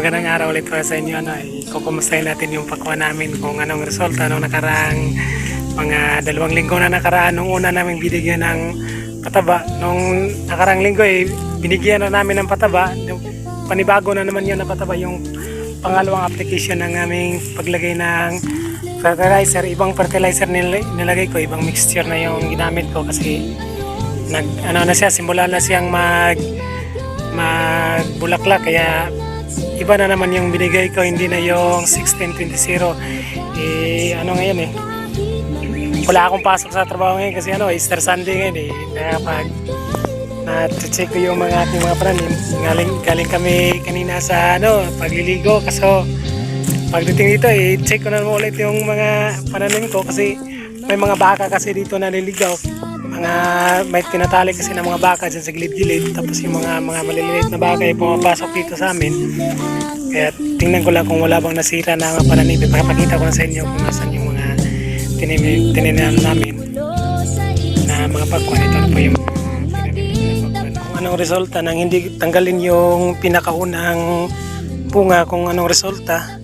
magandang araw ulit para sa inyo. Ano, ikukumustahin natin yung pakwa namin kung anong resulta nung nakarang mga dalawang linggo na nakaraan nung una namin binigyan ng pataba. Nung nakarang linggo eh, binigyan na namin ng pataba. Panibago na naman yun na pataba yung pangalawang application ng aming paglagay ng fertilizer. Ibang fertilizer nil- nilagay ko, ibang mixture na yung ginamit ko kasi nag ano na siya simula na siyang mag magbulaklak kaya iba na naman yung binigay ko hindi na yung 1620 eh ano ngayon eh? Wala akong pasok sa trabaho ngayon kasi ano Easter Sunday ngayon eh. Kaya pag na-check ko yung mga ating mga pranim galing, galing kami kanina sa ano pagliligo. Kaso pagdating dito eh check ko na ulit yung mga pananim ko kasi may mga baka kasi dito na nililigaw mga may tinatali kasi ng mga baka dyan sa gilid-gilid. Tapos yung mga mga maliliit na baka ay pumapasok dito sa amin. Kaya tingnan ko lang kung wala bang nasira na mga pananim ipapakita ko na sa inyo kung nasan yung mga tinim, tininan namin na mga pagkuhan ito na po yung kung anong resulta nang hindi tanggalin yung pinakaunang bunga kung anong resulta?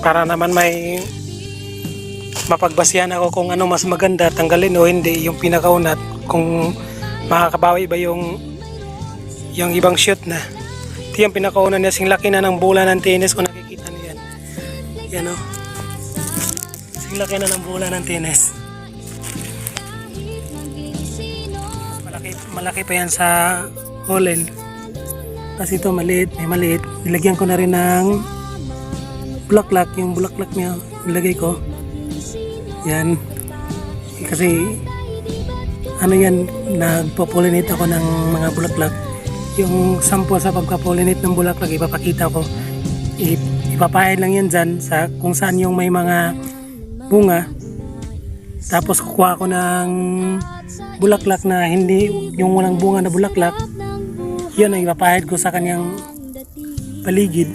Para naman may mapagbasihan ako kung ano mas maganda tanggalin o hindi yung pinakaunat. Kung makakabawi ba yung yung ibang shoot na. Ito yung pinakauna niya sing laki na ng bola ng tennis kung nakikita niyo yan. Yan o. Sing laki na ng bola ng tennis. Malaki, malaki pa yan sa holen kasi ito maliit may maliit. Nilagyan ko na rin ng bulaklak yung bulaklak niya nilagay ko yan. Kasi ano yan, nagpo-pollinate ako ng mga bulaklak. Yung sample sa pagka-pollinate ng bulaklak, ipapakita ko. I- ipapahid lang yan dyan sa kung saan yung may mga bunga. Tapos kukuha ko ng bulaklak na hindi yung walang bunga na bulaklak. Yun ang ipapahid ko sa kanyang paligid.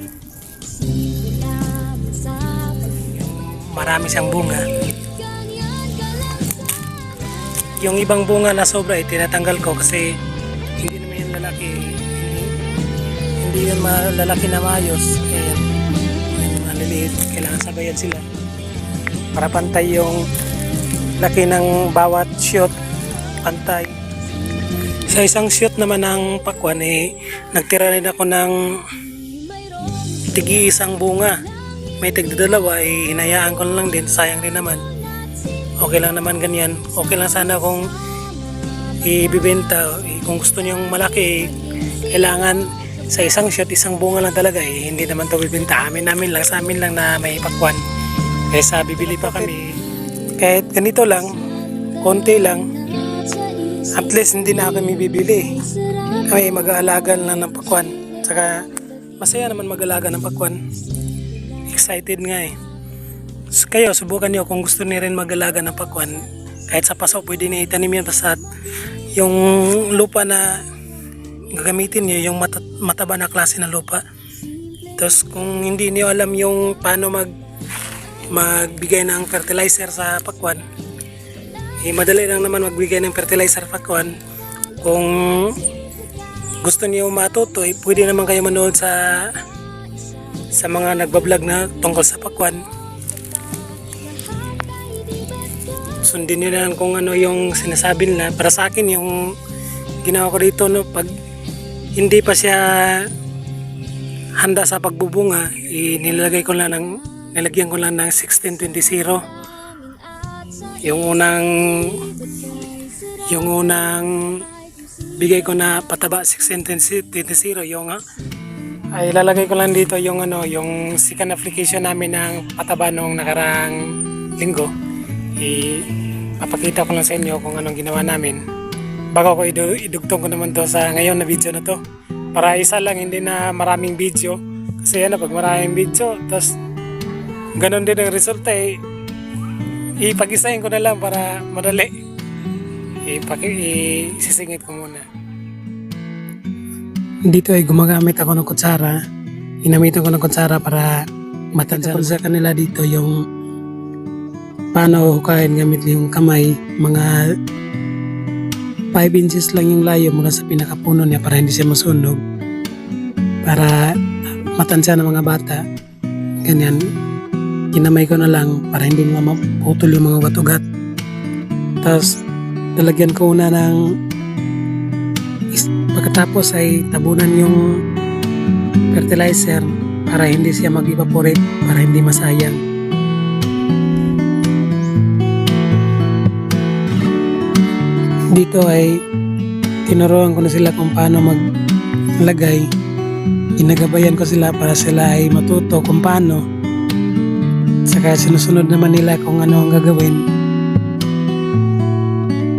Marami siyang bunga yung ibang bunga na sobra eh, tinatanggal ko kasi hindi naman yung lalaki hindi, hindi yun malalaki na maayos. Kaya yan, yung maliliit kailangan sabayan sila para pantay yung laki ng bawat shoot pantay. Sa isang shoot naman ng pakwan eh nagtira rin ako ng tigi isang bunga. May tigdadalawa eh hinayaan ko lang din sayang din naman okay lang naman ganyan. Okay lang sana kung ibibenta. Eh, Kung gusto niyong malaki, eh, kailangan sa isang shot, isang bunga lang talaga. Eh. Hindi naman to bibenta. Amin namin lang, sa amin lang na may pakwan. Kaysa bibili pa kami. Kahit ganito lang, konti lang, at least hindi na kami bibili. Kami mag-aalaga lang ng pakwan. Saka masaya naman mag-alaga ng pakwan. Excited nga eh. Kayo, subukan nyo kung gusto niyo rin mag-alaga ng pakwan. Kahit sa paso, pwede niyo itanim yan. Basta yung lupa na gagamitin niyo, yung mata- mataba na klase ng lupa. Tapos kung hindi niyo alam yung paano mag magbigay ng fertilizer sa pakwan, eh, madali lang naman magbigay ng fertilizer sa pakwan. Kung gusto niyo matuto, eh, pwede naman kayo manood sa sa mga nagbablog na tungkol sa pakwan. Sundin lang kung ano yung sinasabi nila. Para sa akin, yung ginawa ko dito, no, pag hindi pa siya handa sa pagbubunga, eh, nilagay ko lang ng, nilagyan ko lang ng 1620 Yung unang, yung unang bigay ko na pataba 1620 yung ah, ay lalagay ko lang dito yung ano yung second application namin ng pataba nung nakarang linggo i papakita ko lang sa inyo kung anong ginawa namin. Bago ko idu- idugtong ko naman to sa ngayon na video na to. Para isa lang hindi na maraming video. Kasi ano pag maraming video tapos ganun din ang resulta eh. Ipag-isahin ko na lang para madali. Ipaki isisingit ko muna. Dito ay gumagamit ako ng kutsara. Ginamitan ko ng kutsara para matadyan sa kanila dito yung paano hukayin gamit yung kamay mga 5 inches lang yung layo mula sa pinakapuno niya para hindi siya masunog para matansya ng mga bata. Ganyan, kinamay ko na lang para hindi mga maputol yung mga batugat. Tapos, lalagyan ko una ng pagkatapos ay tabunan yung fertilizer para hindi siya mag-evaporate, para hindi masayang. Dito ay tinuruan ko na sila kung paano maglagay. Inagabayan ko sila para sila ay matuto kung paano. Saka sinusunod naman nila kung ano ang gagawin.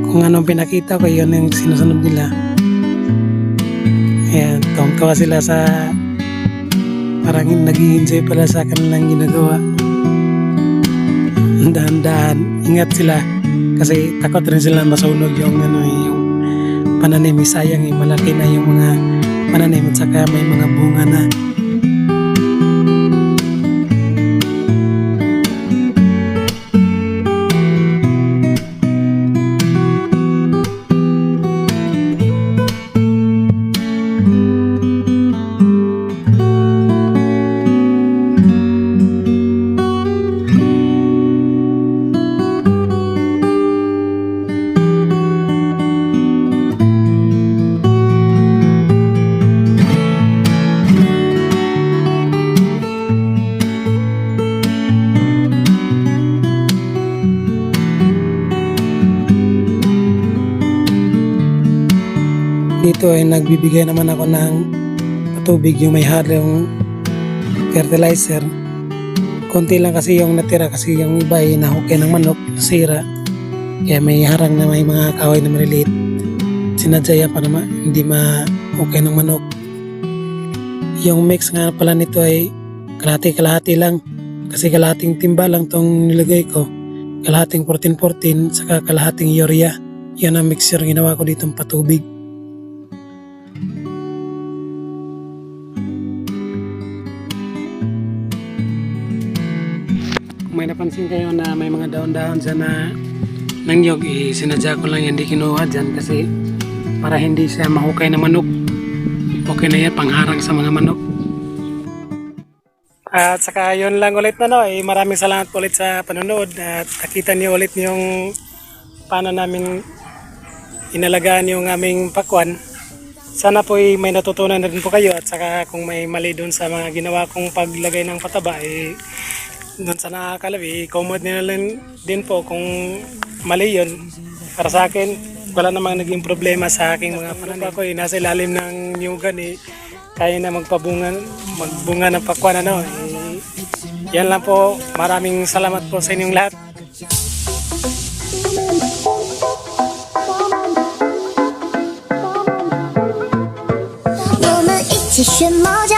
Kung anong pinakita ko, yun yung sinusunod nila. Ayan, tuwang sila sa parang nag-i-enjoy pala sa kanilang ginagawa. Dahan-dahan, ingat sila kasi takot rin sila masunog yung ano eh, yung pananim. Eh, sayang eh, malaki na yung mga pananim at saka may mga bunga na dito ay nagbibigay naman ako ng tubig yung may halong fertilizer. Konti lang kasi yung natira kasi yung iba ay nahukay ng manok, nasira. Kaya may harang na may mga kahoy na maliliit. Sinadya para ma, hindi mahukay ng manok. Yung mix nga pala nito ay kalahati-kalahati lang. Kasi kalahating timba lang tong nilagay ko. Kalahating 14-14 saka kalahating urea. Yan ang mixture ginawa ko ditong patubig. May napansin kayo na may mga daon-daon dyan na nangyog, eh, sinadya ko lang yan, kinuha dyan kasi para hindi siya mahukay na manok. Okay na yan, pangharang sa mga manok. At saka yun lang ulit na no, eh, maraming salamat ulit sa panonood at nakita niyo ulit yung paano namin inalagaan yung aming pakwan. Sana po eh, may natutunan na rin po kayo at saka kung may mali doon sa mga ginawa kong paglagay ng pataba, eh, dun sa nakakalabi, comment nila din po kung mali yun. Para sa akin, wala namang naging problema sa aking mga pananim. Ako eh, nasa ilalim ng nyugan eh, kaya na magpabunga, magbunga ng pakwan ano. Eh, yan lang po, maraming salamat po sa inyong lahat. You're